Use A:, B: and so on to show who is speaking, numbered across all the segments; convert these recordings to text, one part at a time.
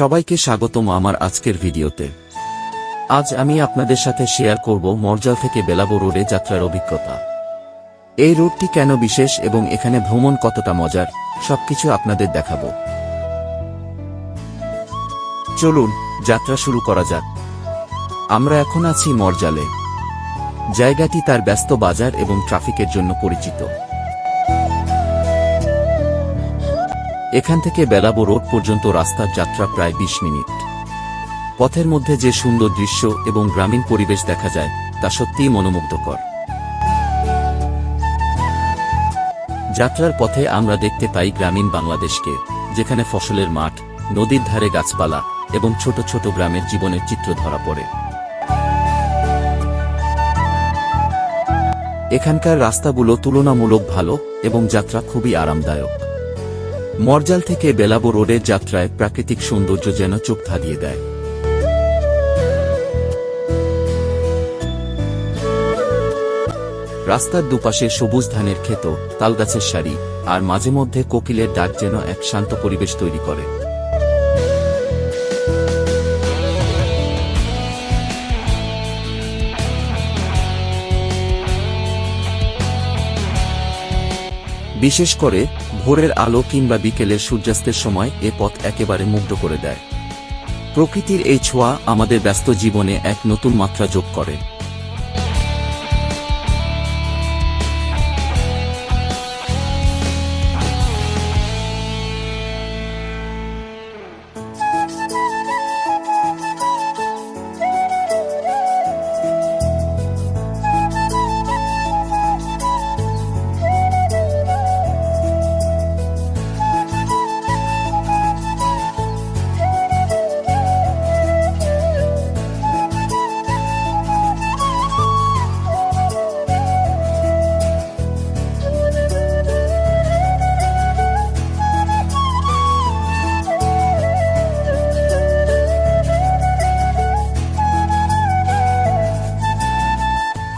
A: সবাইকে স্বাগতম আমার আজকের ভিডিওতে। আজ আমি আপনাদের সাথে শেয়ার করব মরজাল থেকে বেলাবো রোডে যাত্রার অভিজ্ঞতা। এই রোডটি কেন বিশেষ এবং এখানে ভ্রমণ কতটা মজার, সবকিছু আপনাদের দেখাবো। চলুন, যাত্রা শুরু করা যাক। আমরা এখন আছি মরজালে। জায়গাটি তার ব্যস্ত বাজার এবং ট্রাফিকের জন্য পরিচিত। এখান থেকে বেলাবো রোড পর্যন্ত রাস্তার যাত্রা প্রায় ২০ মিনিট। পথের মধ্যে যে সুন্দর দৃশ্য এবং গ্রামীণ পরিবেশ দেখা যায়, তা সত্যিই মনোমুগ্ধকর। যাত্রার পথে আমরা দেখতে পাই গ্রামীণ বাংলাদেশকে, যেখানে ফসলের মাঠ, নদীর ধারে গাছপালা এবং ছোট ছোট গ্রামের জীবনের চিত্র ধরা পড়ে। এখানকার রাস্তাগুলো তুলনামূলক ভালো এবং যাত্রা খুবই আরামদায়ক। মরজাল থেকে বেলাবো রোডের যাত্রায় প্রাকৃতিক সৌন্দর্য যেন চোখ ধাঁধিয়ে দেয়। রাস্তার দুপাশে সবুজ ধানের ক্ষেত, তালগাছের সারি, আর মাঝে মধ্যে কোকিলের ডাক যেন এক শান্ত পরিবেশ তৈরি করে। বিশেষ করে ভোরের আলো কিংবা বিকেলের সূর্যাস্তের সময় এ পথ একেবারে মুগ্ধ করে দেয়। প্রকৃতির এই ছোঁয়া আমাদের ব্যস্ত জীবনে এক নতুন মাত্রা যোগ করে।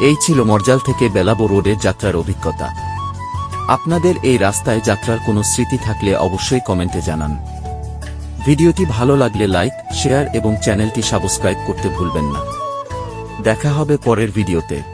A: এই ছিল মর্জাল থেকে বেলাবো রোডের যাত্রার অভিজ্ঞতা। আপনাদের এই রাস্তায় যাত্রার কোনো স্মৃতি থাকলে অবশ্যই কমেন্টে জানান। ভিডিওটি ভালো লাগলে লাইক, শেয়ার এবং চ্যানেলটি সাবস্ক্রাইব করতে ভুলবেন না। দেখা হবে পরের ভিডিওতে।